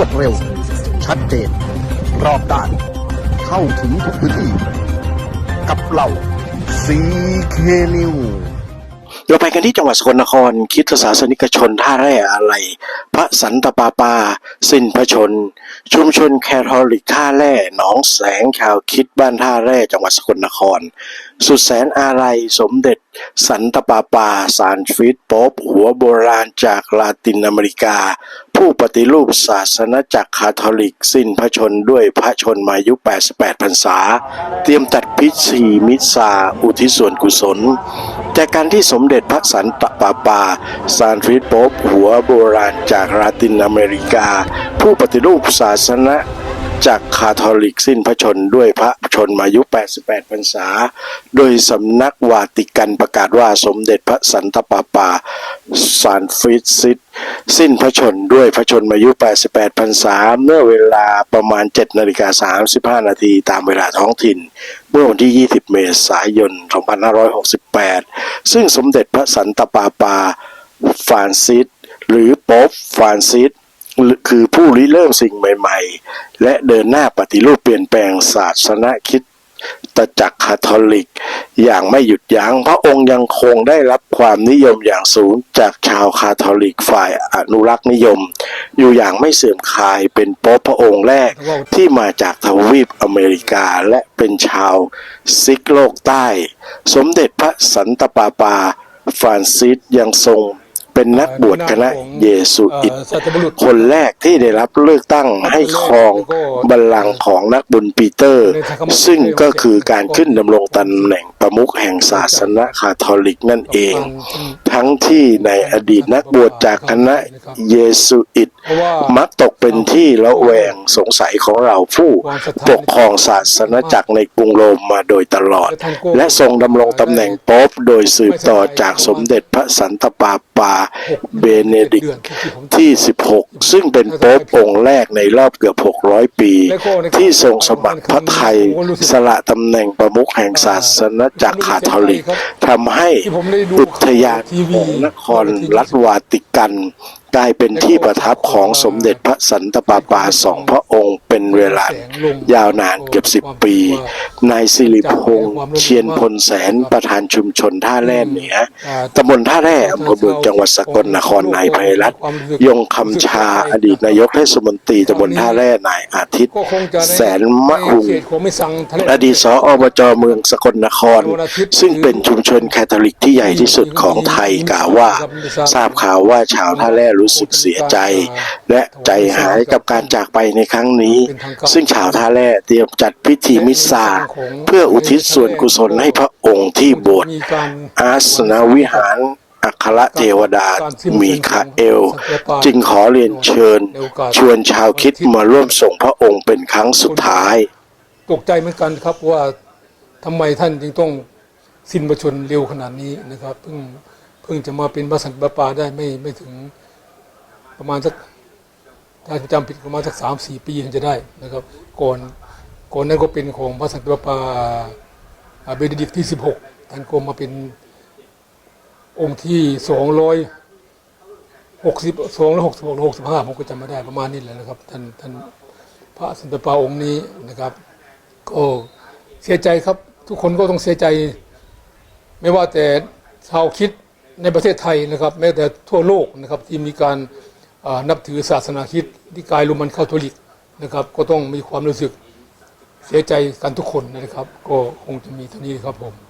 วดเร็ว ชัดเจน รอบด้าน เข้าถึงทุกพื้นที่ กับเราซีเคนิวเราไปกันที่จังหวัดสกลนคร คิดศาสนิกชนท่าแร่อะไร พระสันตปาปา สิ้นพระชน ชุมชนแคทอลิกท่าแร่หนองแสงชาวคิดบ้านท่าแร่จังหวัดสกลนคร สุดแสนอาลัยสมเด็จ สันตปาปา สารฟิตป๊บหัวโบราณจากลาตินอเมริกา ผู้ปฏิรูปศาสนาจักรคาทอลิก สิ้นพระชนด้วยพระชนมายุ 88 พรรษา เตรียมจัดพิธีมิสซาอุทิศส่วนกุศลจากการที่สมเด็จพระสันตะปาปาซานฟริสโปปหัวโบราณจากลาตินอเมริกา ผู้ปฏิรูปศาสนาจากคาทอลิกสิ้นพระชนด้วยพระชนมายุ 88 พรรษา โดยสำนักวาติกันประกาศว่าสมเด็จพระสันตะปาปาซานฟริซิส สิ้นพระชนด้วยพระชนมายุ 88พรรษาเมื่อเวลาประมาณ7นาฬิกา35นาทีตามเวลาท้องถิ่น เมื่อวันที่ 20 เมษายน 2568 ซึ่งสมเด็จพระสันตะปาปาฟรานซิส หรือป๊ปฟรานซิสคือผู้ริเริ่มสิ่งใหม่ ๆ และเดินหน้าปฏิรูปเปลี่ยนแปลงศาสนาคิด ตจักรคาทอลิก อย่างไม่หยุดยัง้งพระองค์ยังคงได้รับความนิยมอย่างสูงจากชาวคาทอลิกฝ่ายอนุรักษ์นิยม อยู่อย่างไม่เสื่อมคลายเป็นโป๊ปพระองค์แรกที่มาจากทวีปอเมริกาและเป็นชาวซิกโลกใต้ สมเด็จพระสันตะปาปาฟรานซิสยังทรง เป็นนักบวชคณะเยสุอิต คนแรกที่ได้รับเลือกตั้งให้ครองบัลลังก์ของนักบุญปีเตอร์ ซึ่งก็คือการขึ้นดำรงตำแหน่งประมุขแห่งศาสนาคาทอลิกนั่นเองทั้งที่ในอดีตนักบวชจากคณะเยสุอิต มักตกเป็นที่ละแวงสงสัยของเราผู้ปกครองศาสนาจักรในกรุงโรมมาโดยตลอด และทรงดำรงตำแหน่งโป๊ปโดยสืบต่อจากสมเด็จพระสันตะปาปาเบเนดิกต์ที่ 16 ซึ่งเป็นโป๊ปองค์แรกในรอบเกือบ 600 ปี ที่ทรงสมัครพระไทยสละตำแหน่งประมุขแห่งศาสนาจักรคาทอลิกทำให้อุทยานของนครรัฐวาติกันกลายเป็นที่ประทับของสมเด็จพระสันตะปาปาสองพระองค์เป็นเวลายาวนานเกือบสิบปี นายสิริพงษ์เชียนพลแสนประธานชุมชนท่าแร่เหนือตำบลท่าแร่อำเภอเมืองจังหวัดสกลนครนายไพรัตน์ยงคำชาอดีตนายกเทศมนตรีตำบลท่าแร่นายอาทิตย์ แสนมะหุงอดีตสออบจเมืองสกลนคร ซึ่งเป็นชุมชนแคทอลิกที่ใหญ่ที่สุดของไทยกล่าวว่า ทราบข่าวว่าชาวท่าแร่รู้สึกเสียใจ และใจหายกับการจากไปในครั้งนี้ ซึ่งชาวท่าแร่เตรียมจัดพิธีมิสซาเพื่ออุทิศส่วนกุศลให้พระองค์ที่โบสถ์อาสนวิหารอัครเทวดามีคาเอล จึงขอเรียนเชิญ ชวนชาวคิดมาร่วมส่งพระองค์เป็นครั้งสุดท้ายตกใจเหมือนกันครับว่าทำไมท่านจึงต้องสิ้นประชนเร็วขนาดนี้นะครับเพิ่งเพิ่งจะมาเป็นพระสันตะปาปาได้ไม่ไม่ถึง ประมาณสักถ้าจำผิดประมาณสักสามสี่ปีถึงจะได้นะครับ ก่อนก่อนนั้นก็เป็นของพระสันตะปาปาอาเบเนดิกที่สิบหกท่านก็มาเป็นองค์ที่สองร้อยหกสิบสองร้อยหกสิบหกหกสิบห้าผมก็จำไม่ได้ประมาณนี้แหละนะครับท่านท่านพระสันตะปาองค์นี้นะครับก็เสียใจครับ ทุกคนก็ต้องเสียใจ ไม่ว่าแต่ชาวคิดในประเทศไทยนะครับ แม้แต่ทั่วโลกนะครับที่มีการ นับถือศาสนาคิดที่กายรูมันคาทอลิกนะครับ ก็ต้องมีความรู้สึกเสียใจกันทุกคนนะครับ ก็คงจะมีเท่านี้ครับผม